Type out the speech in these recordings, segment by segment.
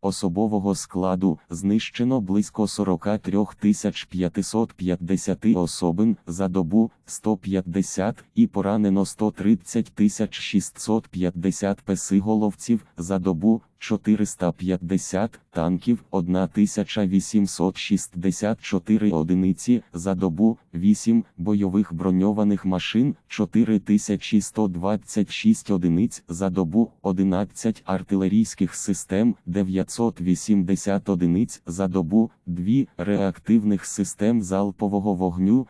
Особового складу знищено близько 43 550 особин за добу 150 і поранено 130 650 песиголовців за добу 450 танків 1864 одиниці за добу 8 бойових броньованих машин 4126 одиниць за добу 11 артилерійських систем 980 одиниць за добу 2 реактивних систем залпового вогню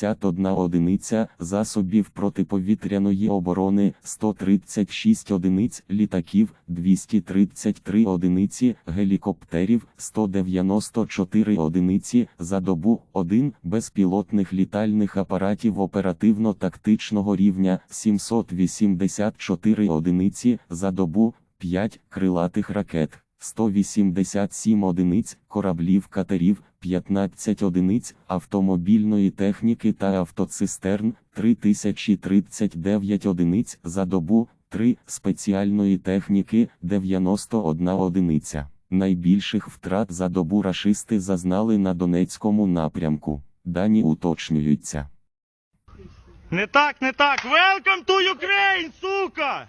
261 одиниця засобів протиповітряної оборони 136 одиниць літаків 233 одиниці гелікоптерів 194 одиниці за добу 1 безпілотних літальних апаратів оперативно-тактичного рівня 784 одиниці за добу 5 крилатих ракет 187 одиниць кораблів катерів 15 одиниць автомобільної техніки та автоцистерн 3039 одиниць за добу 3 спеціальної техніки 91 одиниця. Найбільших втрат за добу рашисти зазнали на Донецькому напрямку. Дані уточнюються. Не так, не так. Welcome to Ukraine, сука!